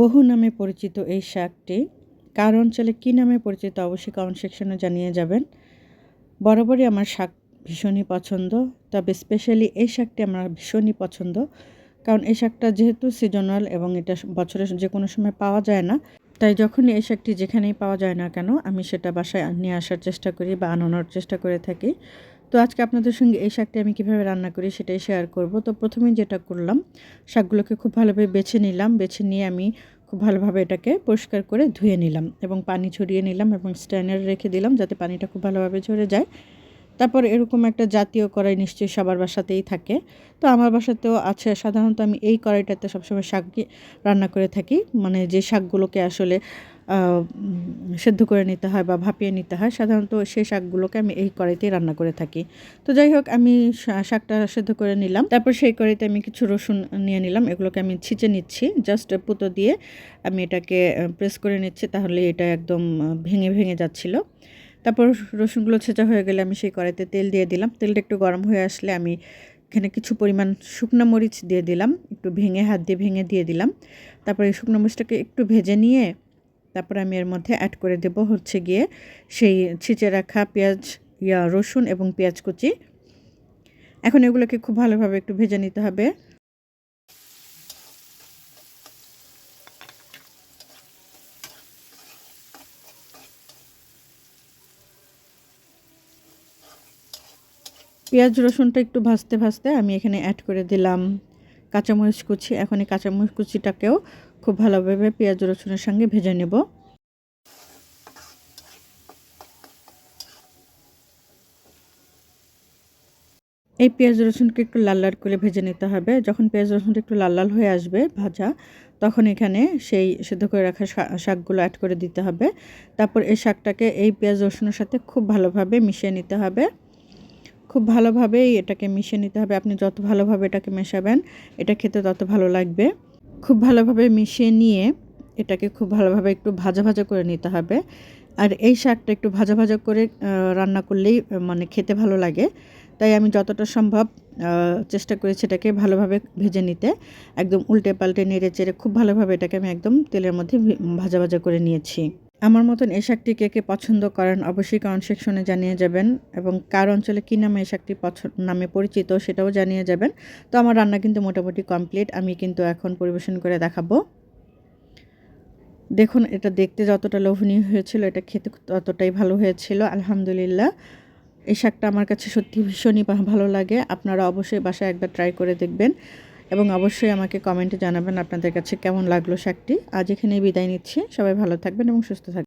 বহু নামে পরিচিত এই শাকটি কার অঞ্চলে কী নামে পরিচিত অবশ্যই কমেন্ট সেকশনে জানিয়ে যাবেন। বরাবরই আমার শাক ভীষণই পছন্দ, তবে স্পেশালি এই শাকটি আমার ভীষণই পছন্দ, কারণ এই শাকটা যেহেতু সিজনাল এবং এটা বছরের যে কোনো সময় পাওয়া যায় না, তাই যখনই এই শাকটি যেখানেই পাওয়া যায় না কেন, আমি সেটা বাসায় নিয়ে আসার চেষ্টা করি বা আনানোর চেষ্টা করে থাকি। তো আজকে আপনাদের সঙ্গে এই শাকটি আমি কীভাবে রান্না করি সেটাই শেয়ার করব। তো প্রথমেই যেটা করলাম, শাকগুলোকে খুব ভালোভাবে বেছে নিলাম, বেছে নিয়ে আমি খুব ভালোভাবে এটাকে পরিষ্কার করে ধুয়ে নিলাম এবং পানি ছড়িয়ে নিলাম এবং স্ট্যান্ডার রেখে দিলাম যাতে পানিটা খুব ভালোভাবে ঝরে যায়। তারপর এরকম একটা জাতীয় কড়াই নিশ্চয়ই সবার বাসাতেই থাকে। তো আমার বাসাতেও আছে, সাধারণত আমি এই কড়াইটাতে সবসময় শাক রান্না করে থাকি। মানে যে শাকগুলোকে আসলে সেদ্ধ করে নিতে হয় বা ভাপিয়ে নিতে হয়, সাধারণত সেই শাকগুলোকে আমি এই কড়াইতেই রান্না করে থাকি। তো যাই হোক, আমি শাকটা সেদ্ধ করে নিলাম। তারপর সেই কড়াইতে আমি কিছু রসুন নিয়ে নিলাম, এগুলোকে আমি ছিঁচে নিচ্ছি। জাস্ট পুতো দিয়ে আমি এটাকে প্রেস করে নিচ্ছি, তাহলে এটা একদম ভেঙে ভেঙে যাচ্ছিল। তারপর রসুনগুলো ছেঁচা হয়ে গেলে আমি সেই কড়াইতে তেল দিয়ে দিলাম। তেলটা একটু গরম হয়ে আসলে আমি এখানে কিছু পরিমাণ শুকনো মরিচ দিয়ে দিলাম, একটু ভেঙে হাত দিয়ে ভেঙে দিয়ে দিলাম। তারপর এই শুকনো মরিচটাকে একটু ভেজে নিয়ে তারপর আমি এর মধ্যে অ্যাড করে দেব হচ্ছে গিয়ে সেই ছিঁচে রাখা পেঁয়াজ, ইয়া, রসুন এবং পেঁয়াজ কুচি। এখন এগুলোকে খুব ভালোভাবে একটু ভেজে নিতে হবে। পেঁয়াজ, রসুনটা একটু ভাজতে ভাজতে আমি এখানে অ্যাড করে দিলাম। কাঁচামরিচ কুচি, এখন এই কাঁচামরিচ কুচিটাকেও খুব ভালোভাবে পেঁয়াজ, রসুনের সঙ্গে ভেজে নেব। এই পেঁয়াজ, রসুনকে একটু লাল লাল করে ভেজে নিতে হবে। যখন পেঁয়াজ, রসুনটা একটু লাল লাল হয়ে আসবে ভাজা, তখন এখানে সেই সেদ্ধ করে রাখা শাকগুলো অ্যাড করে দিতে হবে। তারপর এই শাকটাকে এই পেঁয়াজ, রসুনের সাথে খুব ভালোভাবে মিশিয়ে নিতে হবে। খুব ভালোভাবেই এটাকে মিশিয়ে নিতে হবে। আপনি যত ভালোভাবে এটাকে মেশাবেন, এটা খেতে তত ভালো লাগবে। খুব ভালোভাবে মিশিয়ে নিয়ে এটাকে খুব ভালোভাবে একটু ভাজা ভাজা করে নিতে হবে। আর এই শাকটা একটু ভাজা ভাজা করে রান্না করলেই মানে খেতে ভালো লাগে। তাই আমি যতটা সম্ভব চেষ্টা করেছি এটাকে ভালোভাবে ভেজে নিতে। একদম উল্টে পাল্টে নেড়ে চেড়ে খুব ভালোভাবে এটাকে আমি একদম তেলের মধ্যে ভাজা ভাজা করে নিয়েছি। আমার মতন এই শাকটি কে কে পছন্দ করেন অবশ্যই কমেন্ট সেকশনে জানিয়ে যাবেন এবং কার অঞ্চলে কী নামে এই শাকটি নামে পরিচিত সেটাও জানিয়ে যাবেন। তো আমার রান্না কিন্তু মোটামুটি কমপ্লিট, আমি কিন্তু এখন পরিবেশন করে দেখাবো। দেখুন, এটা দেখতে যতটা লোভনীয় হয়েছিল, এটা খেতে ততটাই ভালো হয়েছিল, আলহামদুলিল্লাহ। এই শাকটা আমার কাছে সত্যি ভীষণই ভালো লাগে, আপনারা অবশ্যই বাসায় একবার ট্রাই করে দেখবেন। এবং অবশ্যই আমাকে কমেন্টে জানাবেন আপনাদের কাছে কেমন লাগল শাকটি। আজ এখানে বিদায় নিচ্ছি। সবাই ভালো থাকবেন এবং সুস্থ থাকবেন।